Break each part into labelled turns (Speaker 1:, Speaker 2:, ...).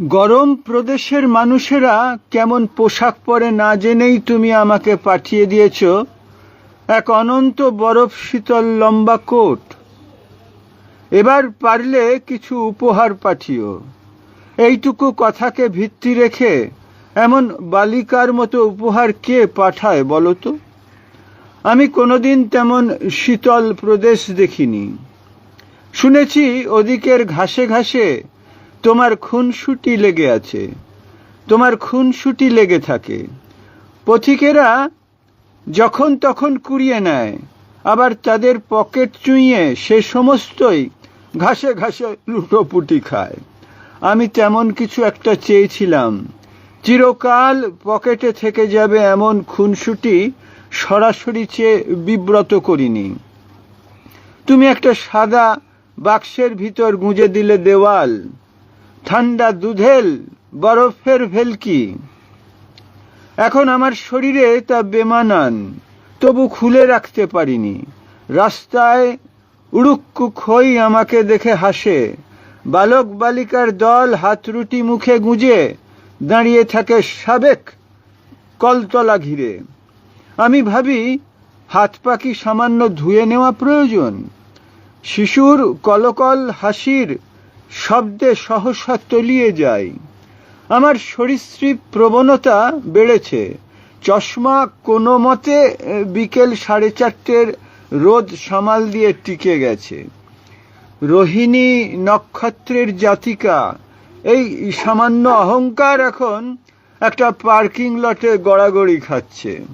Speaker 1: গরম প্রদেশের মানুষেরা কেমন পোশাক পরে না জেনেই তুমি আমাকে পাঠিয়ে দিয়েছ। এক অনন্ত বরফ শীতল লম্বা কোট। এবার পারলে কিছু উপহার পাঠিও। এইটুকু কথাকে ভিত্তি রেখে এমন বালিকার মতো উপহার কে পাঠায় বলো তো? আমি কোনোদিন তেমন শীতল প্রদেশ দেখিনি। শুনেছি ওদিকের ঘাসে ঘাসে তোমার খুনসুটি লেগে আছে। তোমার খুনসুটি লেগে থাকে। পথিকেরা যখন তখন কুড়িয়ে নেয়, আবার তাদের পকেট চুইয়ে সে সমস্তই ঘাসে ঘাসে লুটোপুটি খায়। আমি তেমন কিছু একটা চেয়েছিলাম। চিরকাল পকেটে থেকে যাবে এমন খুনসুটি সরাসরি চেয়ে বিব্রত করিনি। তুমি একটা সাদা বাক্সের ভিতর গুঁজে দিলে দেওয়াল। ঠান্ডা দুধেল বরফের ভেলকি। এখন আমার শরীরে তা বেমানান, তবু খুলে রাখতে পারিনি। রাস্তায় উড়ুক্কুক হই আমাকে দেখে হাসে। বালক বালিকার দল হাতরুটি মুখে গুঁজে, দাঁড়িয়ে থাকে সাবেক কলতলা ঘিরে। আমি ভাবি, হাত পাকি সামান্য ধুয়ে নেওয়া প্রয়োজন? শিশুর কলকল হাসির শব্দে সহসা তলিয়ে যায়। আমার সরীসৃপ প্রবণতা বেড়েছে। চশমা কোনো মতে বিকেল সাড়ে চারটের রোদ সামাল দিয়ে টিকে গেছে। রোহিণী নক্ষত্রের জাতিকা, এই সামান্য অহংকার এখন একটা পার্কিং লটে গড়াগড়ি খাচ্ছে।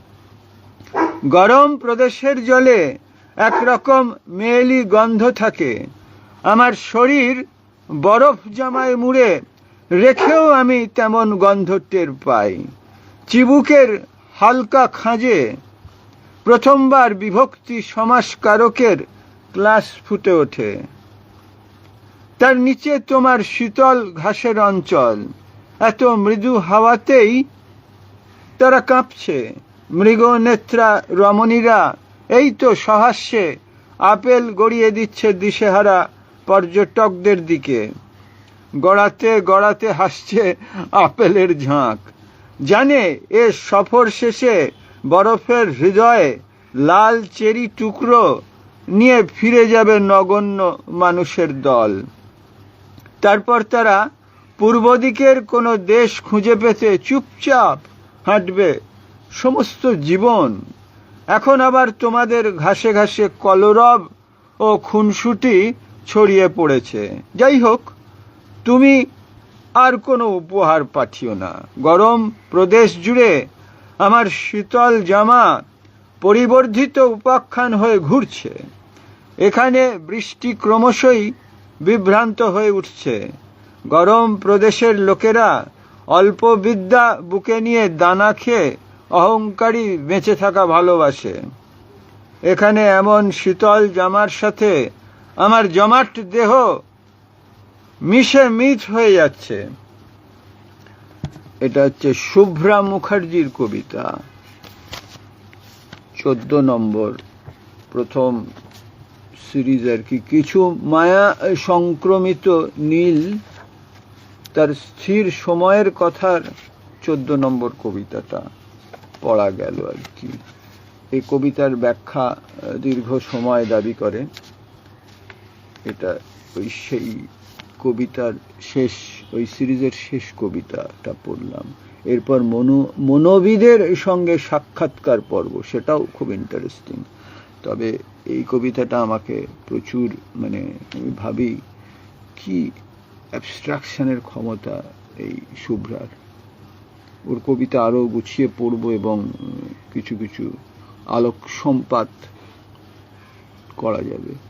Speaker 1: গরম প্রদেশের জলে একরকম মেয়েলি গন্ধ থাকে। আমার শরীর বরফ জামায় মুড়ে, রেখেও আমি তেমন গন্ধ টের পাই। চিবুকের হালকা খাঁজে, প্রথমবার বিভক্তি সমাসকারকের ক্লাস ফুটে ওঠে। তার নিচে তোমার শীতল ঘাসের অঞ্চল, এত মৃদু হাওয়াতেই তারা কাঁপছে। মৃগ নেত্রা রমণীরা, এই তো সহাস্যে, আপেল গড়িয়ে দিচ্ছে দিশেহারা পর্যটকদের দিকে। গড়াতে গড়াতে হাসছে আপেলের ঝাঁক। জানে এ সফর শেষে বরফের হৃদয়ে লাল চেরি টুকরো নিয়ে ফিরে যাবে নগণ্য মানুষের দল। তারপর তারা পূর্ব দিকের কোনো দেশ খুঁজে পেতে চুপচাপ হাঁটবে সমস্ত জীবন। এখন আবার তোমাদের ঘাসে ঘাসে কলরব ও খুনসুটি ছড়িয়ে পড়েছে। যাই হোক, তুমি আর কোনো উপহার পাঠিও না। গরম প্রদেশ জুড়ে আমার শীতল জামা পরিবর্ধিত উপাখ্যান হয়ে ঘুরছে। এখানে বৃষ্টি ক্রমশই বিভ্রান্ত হয়ে উঠছে। গরম প্রদেশের লোকেরা অল্প বিদ্যা বুকে নিয়ে দানা খেয়ে অহংকারী বেঁচে থাকা ভালোবাসে। এখানে এমন শীতল জামার সাথে আমার জমাট দেহ মিশে মিট হয়ে যাচ্ছে। এটা হচ্ছে শুভ্রা মুখার্জির কবিতা। চোদ্দ নম্বর, প্রথম সিরিজ আর কি কিছু মায়া সংক্রমিত নীল? তার স্থির সময়ের কথার চোদ্দ নম্বর কবিতাটা পড়া গেল আর কি। এই কবিতার ব্যাখ্যা দীর্ঘ সময় দাবি করে। এটা ওই সেই কবিতার শেষ, ওই সিরিজের শেষ কবিতাটা পড়লাম। এরপর মনো, মনোবিদের সঙ্গে সাক্ষাৎকার পর্ব, সেটাও খুব ইন্টারেস্টিং তবে এই কবিতাটা আমাকে প্রচুর মানে আমি ভাবি কি অ্যাবস্ট্রাকশনের ক্ষমতা এই শুভ্রার। ওর কবিতা আরও গুছিয়ে পড়ব এবং কিছু কিছু আলোক সম্পাত করা যাবে।